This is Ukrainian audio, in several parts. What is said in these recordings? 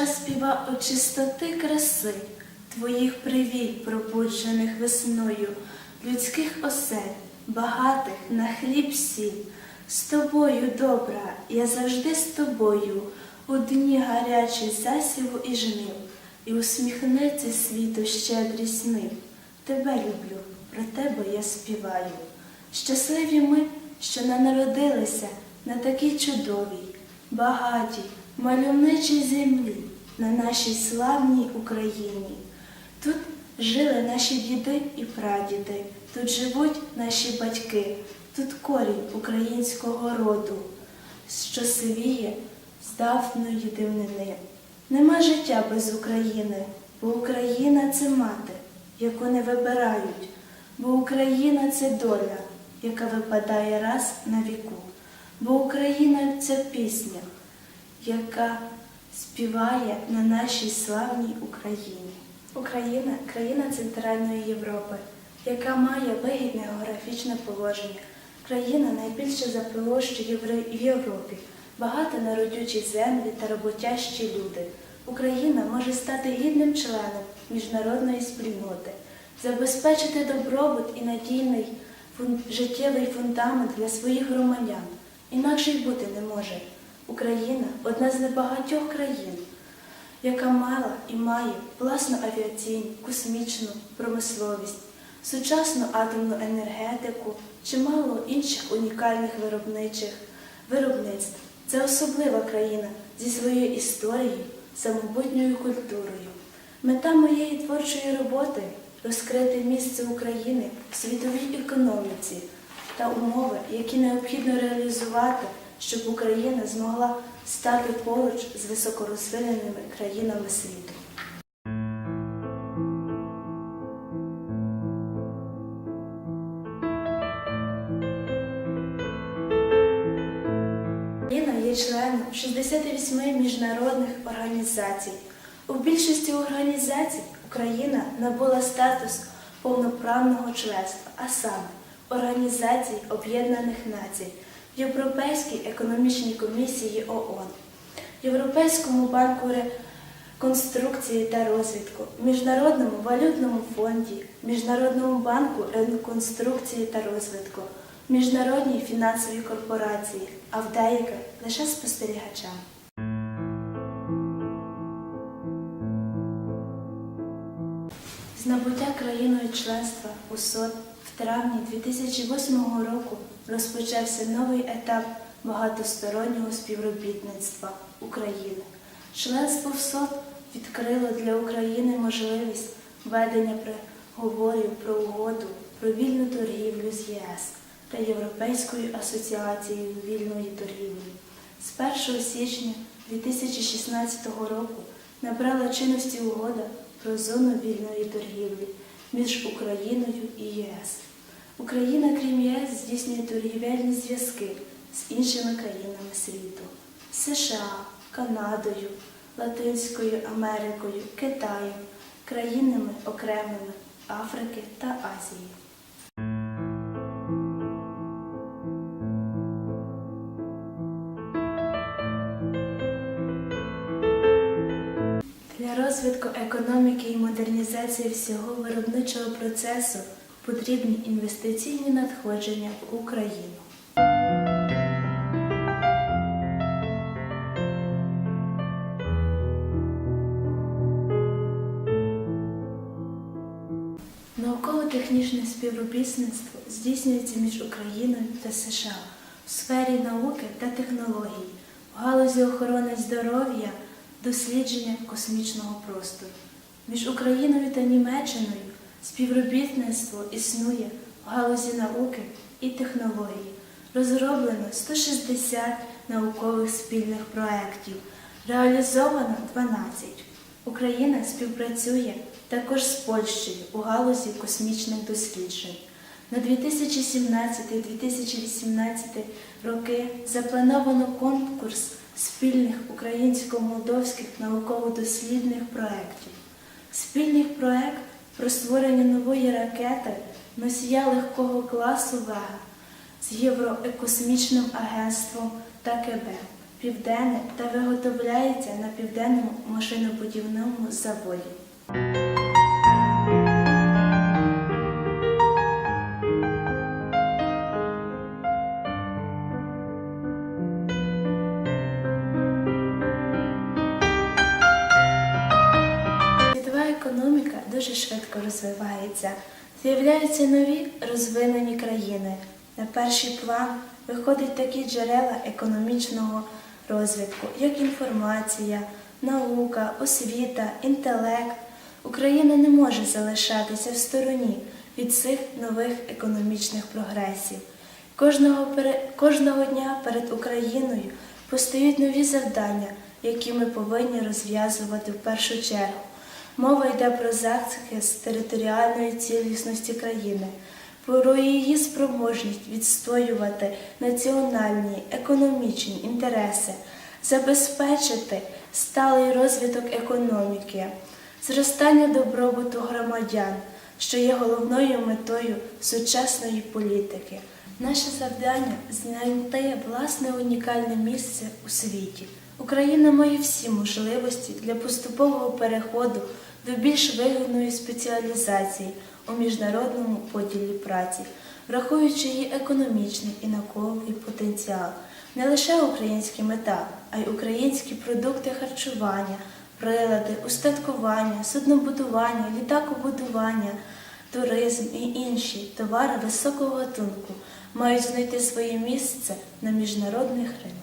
душа співа у чистоти краси, твоїх привіт, пробуджених весною, людських осель, багатих на хліб сіль. З тобою, добра, я завжди з тобою, у дні гарячі засіву і жнив, і усміхнеться світу щедрість нив. Тебе люблю, про тебе я співаю. Щасливі ми, що народилися на такій чудовій, багатій, мальовничій землі, на нашій славній Україні. Тут жили наші діди і прадіди, тут живуть наші батьки, тут корінь українського роду, що сивіє з давної дивнини. Нема життя без України, бо Україна це мати, яку не вибирають, бо Україна це доля, яка випадає раз на віку, бо Україна це пісня, яка співає на нашій славній Україні. Україна країна Центральної Європи, яка має вигідне географічне положення. Країна найбільша за в Європі, багато на родючі землі та роботящі люди. Україна може стати гідним членом міжнародної спільноти, забезпечити добробут і надійний життєвий фундамент для своїх громадян. Інакше й бути не може. Україна одна з небагатьох країн, яка мала і має власну авіаційну, космічну промисловість, сучасну атомну енергетику, чимало інших унікальних виробничих виробництв. Це особлива країна зі своєю історією, самобутньою культурою. Мета моєї творчої роботи розкрити місце України в світовій економіці та умови, які необхідно реалізувати, щоб Україна змогла стати поруч з високорозвиненими країнами світу. Україна є членом 68 міжнародних організацій. У більшості організацій Україна набула статус повноправного членства, а саме Організації Об'єднаних Націй, Європейській економічній комісії ООН, Європейському банку реконструкції та розвитку, Міжнародному валютному фонді, Міжнародному банку реконструкції та розвитку, Міжнародній фінансовій корпорації, а в деяких лише спостерігачам. З набуття країною членства у СОТ в травні 2008 року розпочався новий етап багатостороннього співробітництва України. Членство в СОТ відкрило для України можливість ведення переговорів про угоду про вільну торгівлю з ЄС та Європейською асоціацією вільної торгівлі. З 1 січня 2016 року набрала чинності угода про зону вільної торгівлі між Україною і ЄС. Україна, крім ЄС, здійснює торгівельні зв'язки з іншими країнами світу США, Канадою, Латинською Америкою, Китаєм, країнами окремими Африки та Азії. Для розвитку економіки і модернізації всього виробничого процесу потрібні інвестиційні надходження в Україну. Науково-технічне співробітництво здійснюється між Україною та США в сфері науки та технологій, в галузі охорони здоров'я, дослідження космічного простору. Між Україною та Німеччиною співробітництво існує в галузі науки і технологій. Розроблено 160 наукових спільних проєктів, реалізовано 12. Україна співпрацює також з Польщею у галузі космічних досліджень. На 2017-2018 роки заплановано конкурс спільних українсько-молдовських науково-дослідних проєктів. Спільний проєкт про створення нової ракети носія легкого класу Вега з Євроекосмічним агентством та КБ Південне та виготовляється на південному машинобудівному заводі. Дуже швидко розвивається. З'являються нові розвинені країни. На перший план виходять такі джерела економічного розвитку, як інформація, наука, освіта, інтелект. Україна не може залишатися в стороні від цих нових економічних прогресів. Кожного, кожного дня перед Україною постають нові завдання, які ми повинні розв'язувати в першу чергу. Мова йде про захист територіальної цілісності країни, про її спроможність відстоювати національні економічні інтереси, забезпечити сталий розвиток економіки, зростання добробуту громадян, що є головною метою сучасної політики. Наше завдання знайти власне унікальне місце у світі. Україна має всі можливості для поступового переходу до більш вигідної спеціалізації у міжнародному поділі праці, враховуючи її економічний і науковий потенціал. Не лише українські мета, а й українські продукти харчування, прилади, устаткування, суднобудування, літакобудування, туризм і інші товари високого гатунку мають знайти своє місце на міжнародних ринках.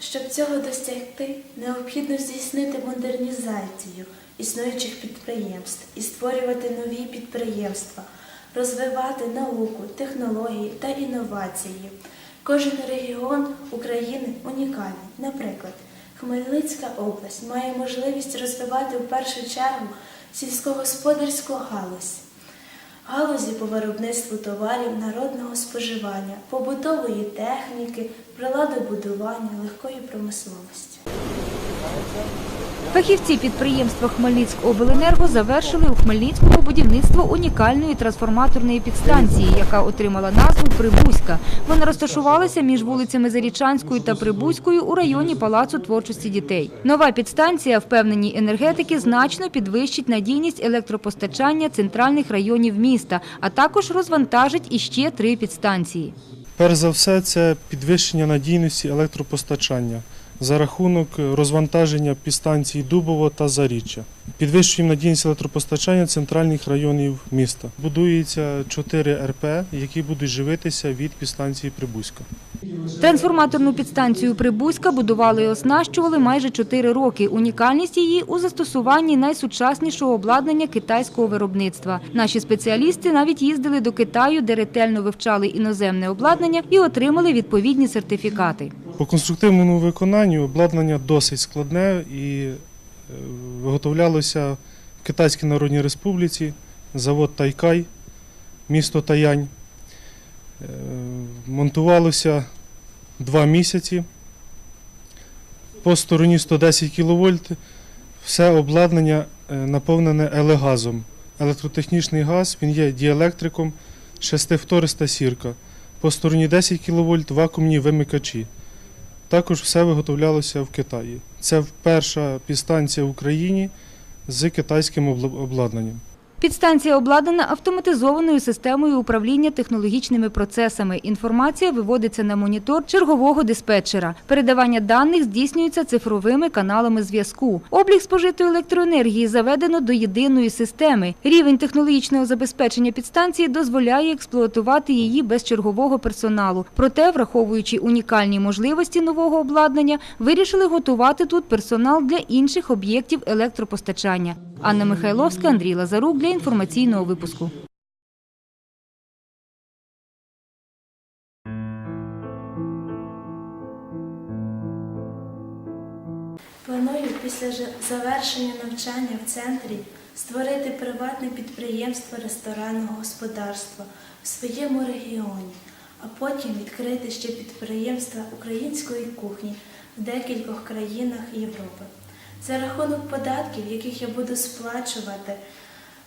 Щоб цього досягти, необхідно здійснити модернізацію існуючих підприємств і створювати нові підприємства, розвивати науку, технології та інновації. Кожен регіон України унікальний. Наприклад, Хмельницька область має можливість розвивати в першу чергу сільськогосподарську галузь галузі по виробництву товарів народного споживання, побутової техніки, приладобудування, легкої промисловості. Фахівці підприємства Хмельницькобленерго завершили у Хмельницькому будівництво унікальної трансформаторної підстанції, яка отримала назву Прибузька. Вона розташувалася між вулицями Зарічанською та Прибузькою у районі Палацу творчості дітей. Нова підстанція, впевнені енергетики, значно підвищить надійність електропостачання центральних районів міста, а також розвантажить іще три підстанції. Перш за все, це підвищення надійності електропостачання за рахунок розвантаження підстанцій Дубово та Заріччя. Підвищуємо надійність електропостачання центральних районів міста. Будується 4 РП, які будуть живитися від підстанції Прибузька. Трансформаторну підстанцію Прибузька будували і оснащували майже 4 роки. Унікальність її у застосуванні найсучаснішого обладнання китайського виробництва. Наші спеціалісти навіть їздили до Китаю, де ретельно вивчали іноземне обладнання і отримали відповідні сертифікати. По конструктивному виконанню обладнання досить складне і е, виготовлялося в Китайській Народній Республіці, завод Тайкай, місто Таянь. Е, Монтувалося два місяці. По стороні 110 кВт все обладнання е, наповнене елегазом. Електротехнічний газ він є діелектриком, шестифториста сірка. По стороні 10 кВт вакуумні вимикачі. Також все виготовлялося в Китаї. Це перша підстанція в Україні з китайським обладнанням. Підстанція обладнана автоматизованою системою управління технологічними процесами. Інформація виводиться на монітор чергового диспетчера. Передавання даних здійснюється цифровими каналами зв'язку. Облік спожитої електроенергії заведено до єдиної системи. Рівень технологічного забезпечення підстанції дозволяє експлуатувати її без чергового персоналу. Проте, враховуючи унікальні можливості нового обладнання, вирішили готувати тут персонал для інших об'єктів електропостачання. Анна Михайловська, Андрій Лазарук для інформаційного випуску. Планую після завершення навчання в центрі створити приватне підприємство ресторанного господарства в своєму регіоні, а потім відкрити ще підприємства української кухні в декількох країнах Європи. За рахунок податків, яких я буду сплачувати,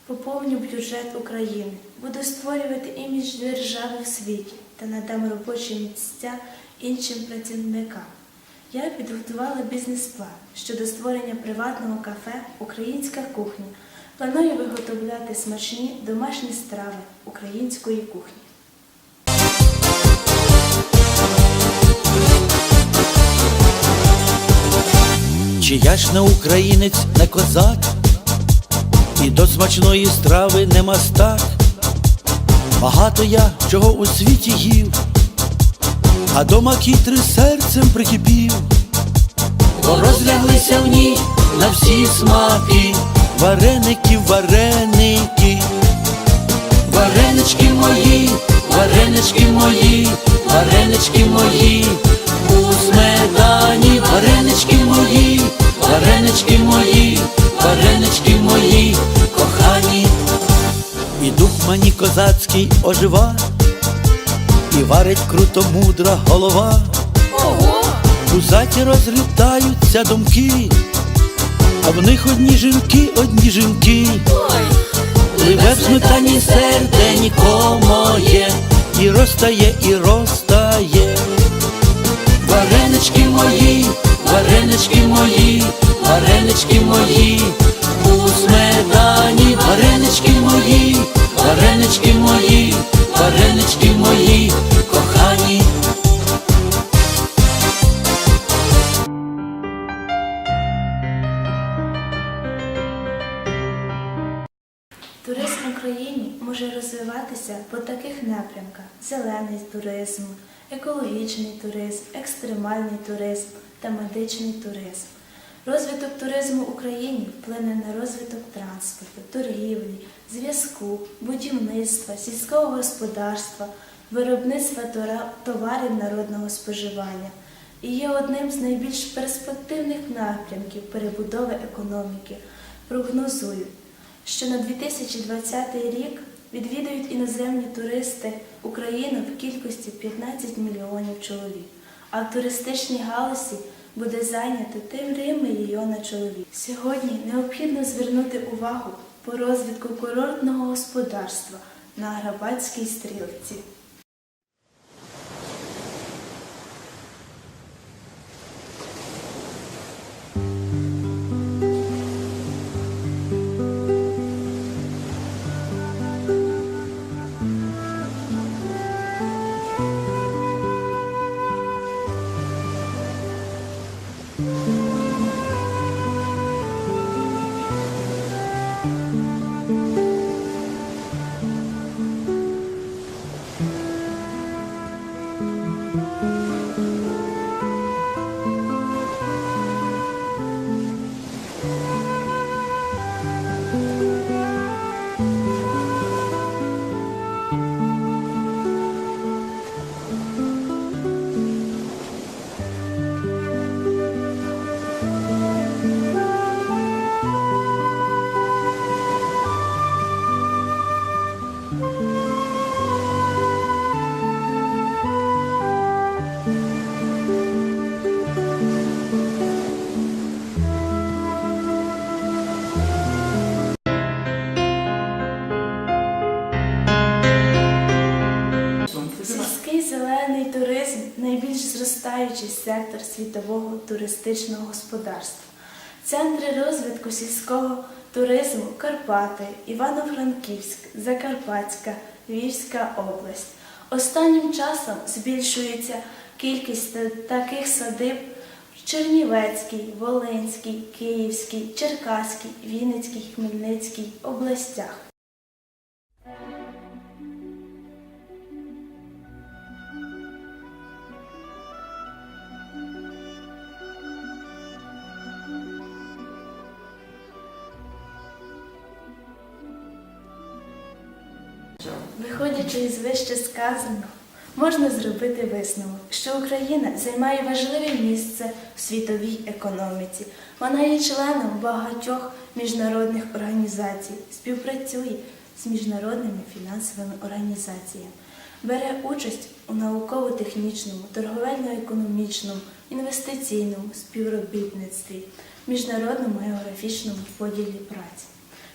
Поповню бюджет України, буду створювати імідж держави в світі та надам робочі місця іншим працівникам. Я підготувала бізнес-план щодо створення приватного кафе Українська кухня. Планую виготовляти смачні домашні страви української кухні. Чи я ж не українець, не козак, і до смачної страви не мастак. Багато я чого у світі їв, а до макітри серцем прикипів, бо розляглися в ній на всі смаки, вареники, вареники, варенички мої, варенички мої, варенички мої, у сметані, варенички мої, варенички мої, варенички мої, кохані. І дух мені козацький ожива, і варить круто мудра голова. Ого! У заті розлітаються думки, а в них одні жінки, одні жінки. Пливе в сметані серденько моє, і розтає, і розтає. Варенички мої, варенички мої, варенички мої, у сметані, варенички мої, варенички мої, варенички мої, кохані. Туризм в Україні може розвиватися по таких напрямках: зелений туризм, екологічний туризм, екстремальний туризм та медичний туризм. Розвиток туризму в Україні вплине на розвиток транспорту, торгівлі, зв'язку, будівництва, сільського господарства, виробництва товарів народного споживання і є одним з найбільш перспективних напрямків перебудови економіки. Прогнозують, що на 2020 рік відвідують іноземні туристи Україну в кількості 15 мільйонів чоловік, а в туристичній галузі буде зайнято 3 мільйона чоловік. Сьогодні необхідно звернути увагу по розвитку курортного господарства на Грабацькій стрілці. Mm-hmm. Сектор світового туристичного господарства. Центри розвитку сільського туризму Карпати, Івано-Франківськ, Закарпатська, Львівська область. Останнім часом збільшується кількість таких садиб в Чернівецькій, Волинській, Київській, Черкаській, Вінницькій, Хмельницькій областях. Виходячи із вище сказаного, можна зробити висновок, що Україна займає важливе місце в світовій економіці. Вона є членом багатьох міжнародних організацій, співпрацює з міжнародними фінансовими організаціями, бере участь у науково-технічному, торговельно-економічному, інвестиційному співробітництві, міжнародному географічному поділі праці.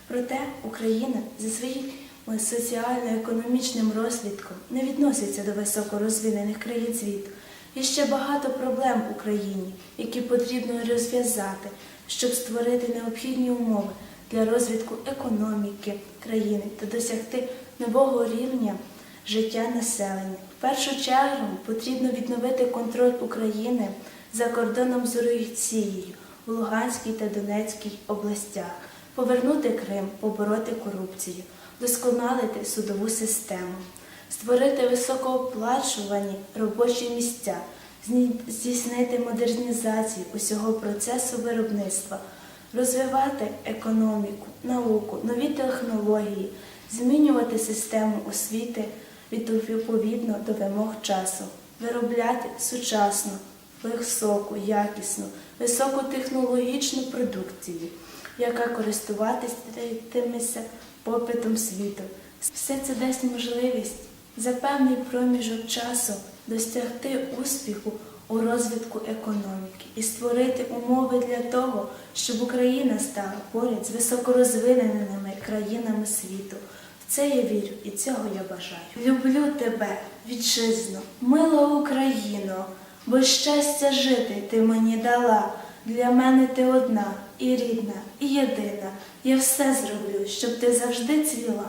Проте Україна за своїм соціально-економічним розвитком не відноситься до високорозвинених країн світу. Є ще багато проблем в Україні, які потрібно розв'язати, щоб створити необхідні умови для розвитку економіки країни та досягти нового рівня життя населення. В першу чергу потрібно відновити контроль України за кордоном з Росією у Луганській та Донецькій областях, повернути Крим, побороти корупцію, досконалити судову систему, створити високооплачувані робочі місця, здійснити модернізацію усього процесу виробництва, розвивати економіку, науку, нові технології, змінювати систему освіти відповідно до вимог часу, виробляти сучасну, високу, якісну, високотехнологічну продукцію, яка користуватиметься попитом світу. Все це дасть можливість за певний проміжок часу досягти успіху у розвитку економіки і створити умови для того, щоб Україна стала поряд з високорозвиненими країнами світу. В це я вірю і цього я бажаю. Люблю тебе, вітчизно, мила Україно, бо щастя жити ти мені дала. Для мене ти одна і рідна, і єдина. Я все зроблю, щоб ти завжди цвіла.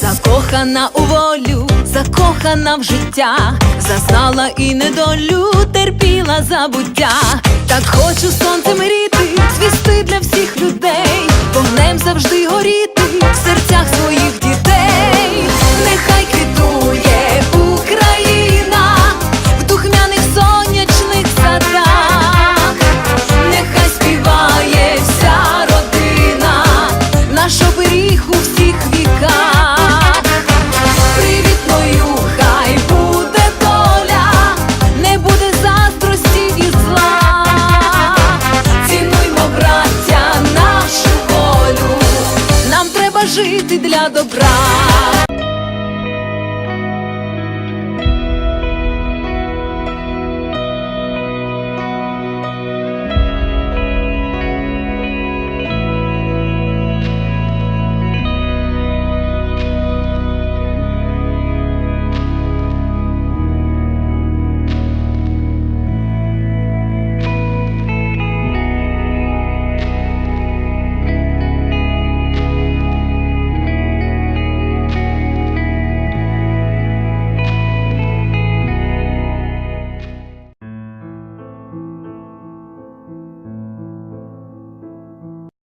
Закохана у волю, закохана в життя, зазнала і недолю, терпіла забуття. Так хочу сонцем ріти, звісти для всіх людей, вогнем завжди горіти в серцях своїх дітей. Нехай 路。